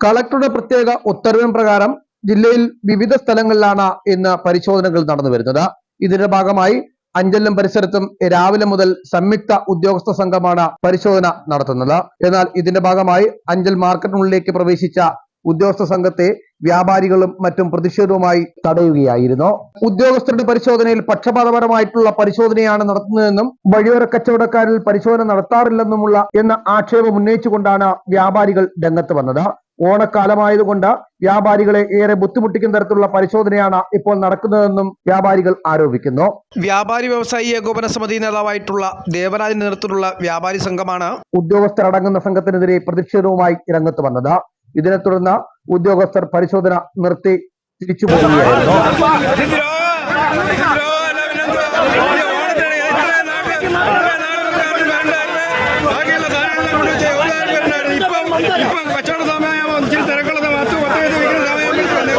കളക്ടറുടെ പ്രത്യേക ഉത്തരവിൻ പ്രകാരം ജില്ലയിൽ വിവിധ സ്ഥലങ്ങളിലാണ് ഇന്ന് പരിശോധനകൾ നടന്നു വരുന്നത്. ഇതിന്റെ ഭാഗമായി അഞ്ചല്ലം പരിസരത്തും രാവിലെ മുതൽ സംയുക്ത ഉദ്യോഗസ്ഥ സംഘമാണ് പരിശോധന നടത്തുന്നത്. എന്നാൽ ഇതിന്റെ ഭാഗമായി അഞ്ചൽ മാർക്കറ്റിനുള്ളിലേക്ക് പ്രവേശിച്ച ഉദ്യോഗസ്ഥ സംഘത്തെ വ്യാപാരികളും മറ്റും പ്രതിഷേധവുമായി തടയുകയായിരുന്നു. ഉദ്യോഗസ്ഥരുടെ പരിശോധനയിൽ പക്ഷപാതപരമായിട്ടുള്ള പരിശോധനയാണ് നടത്തുന്നതെന്നും വഴിയോര കച്ചവടക്കാരിൽ പരിശോധന നടത്താറില്ലെന്നുമുള്ള എന്ന ആക്ഷേപം ഉന്നയിച്ചുകൊണ്ടാണ് വ്യാപാരികൾ രംഗത്ത് വന്നത്. ഓണക്കാലമായതുകൊണ്ട് വ്യാപാരികളെ ഏറെ ബുദ്ധിമുട്ടിക്കുന്ന തരത്തിലുള്ള പരിശോധനയാണ് ഇപ്പോൾ നടക്കുന്നതെന്നും വ്യാപാരികൾ ആരോപിക്കുന്നു. വ്യാപാരി വ്യവസായി ഏകോപന സമിതി നേതാവായിട്ടുള്ള ദേവരാജിന്റെ നേതൃത്വത്തിലുള്ള വ്യാപാരി സംഘമാണ് ഉദ്യോഗസ്ഥരടങ്ങുന്ന സംഘത്തിനെതിരെ പ്രതിഷേധവുമായി രംഗത്ത് വന്നത്. ഇതിനെ തുടർന്ന് ഉദ്യോഗസ്ഥർ പരിശോധന നിർത്തി തിരിച്ചു പോവുകയായിരുന്നു. ഇച്ചിരി തിരക്കുള്ളത് പത്ത് പത്ത് പേര് വിൽക്കുന്ന സമയം വ്യാപാരികളെ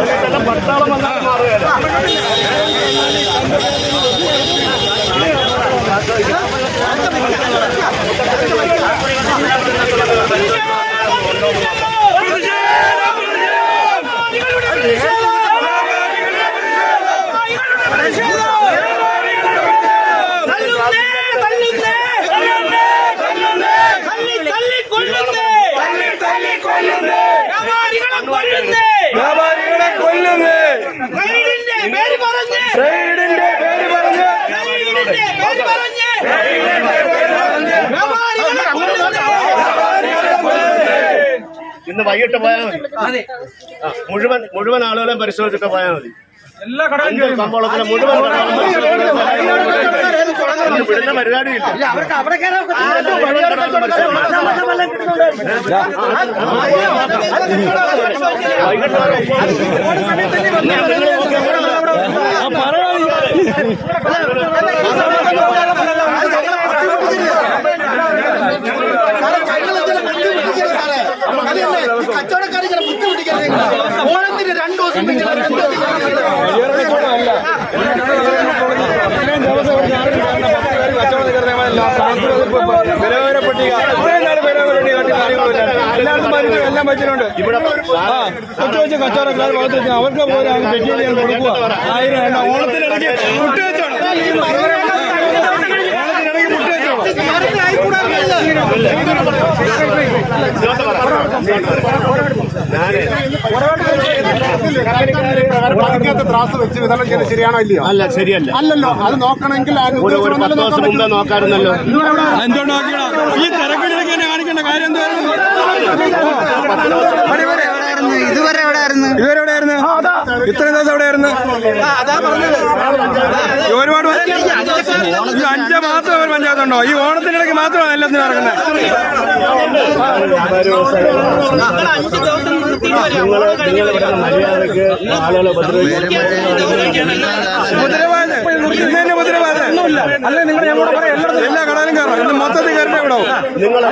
സൈഡിന്റെ പേര് പറഞ്ഞ് ഇന്ന് വൈകിട്ട് പോയാൽ മതി മുഴുവൻ മുഴുവൻ ആളുകളെയും പരിശോധിച്ചിട്ട് പോയാൽ മതി കടകളും കമ്പോളത്തിലെ മുഴുവൻ വിടുന്ന പരിപാടിയില്ല വൈകിട്ട് വരെ കച്ചവടക്കാരെ ചില ബുദ്ധിമുട്ടിക്കരുത് ഓണത്തിന് രണ്ടു ദിവസം നിങ്ങൾ രണ്ടു വിലവര പട്ടിക എല്ലാവർക്കും എല്ലാം കൊച്ചു കൊച്ചു കച്ചവടക്കാർ അവർക്ക് പോലെ മെറ്റീരിയൽ കൊടുക്കുക ആയിരം എണ്ണ ഓണത്തിനിടയ്ക്ക് മുട്ടുവെച്ചോണം ഓണത്തിനിടയ്ക്ക് മുട്ടുവെച്ചോണം ത്രാസ് വെച്ച് വിതരണം ചെയ്ത് ശരിയാണോ ഇല്ലയോ അല്ല ശരിയല്ല അല്ലല്ലോ അത് നോക്കണമെങ്കിൽ നോക്കാറുണ്ടല്ലോ എന്തുകൊണ്ട് ഈ തിരക്കിനിടയ്ക്ക് കാണിക്കേണ്ട കാര്യം എന്തായിരുന്നു ഇതുവരെ എവിടെ ആയിരുന്നു ഇതുവരെ എവിടെയായിരുന്നു? ഇത്രയും ദിവസം എവിടെ ആയിരുന്നു ഒരുപാട് അഞ്ച് മാസം ഒരു പഞ്ചായത്തുണ്ടോ? ഈ ഓണത്തിനിടയ്ക്ക് മാത്രമാണ് എല്ലാത്തിനും തന്നെ മുദ്രവാദ് അല്ലെ നിങ്ങൾ ഞങ്ങളോട് പറയാം. എല്ലായിടത്തും കടയിലും കയറാം ഇന്ന് മൊത്തത്തിൽ കയറിട്ടേ വിടാവും നിങ്ങൾ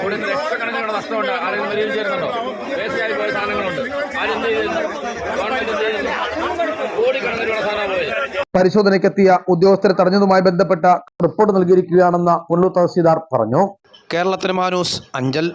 ഇവിടുന്ന് ലക്ഷക്കണക്കിനുള്ള നഷ്ടമുണ്ട് ആരെങ്കിലും വലിയ ചേരുന്നുണ്ടോ വേസ്റ്റായി പോയ സാധനങ്ങളുണ്ട്. ആരെന്ത് ഗവൺമെന്റ് കോടിക്കണക്കിനുള്ള സാധനം പോയത്. പരിശോധനയ്ക്കെത്തിയ ഉദ്യോഗസ്ഥരെ തടഞ്ഞതുമായി ബന്ധപ്പെട്ട റിപ്പോർട്ട് നൽകിയിരിക്കുകയാണെന്ന് പുനലൂർ തഹസീൽദാർ പറഞ്ഞു. കേരളത്തിന് മാനൂസ് അഞ്ചൽ.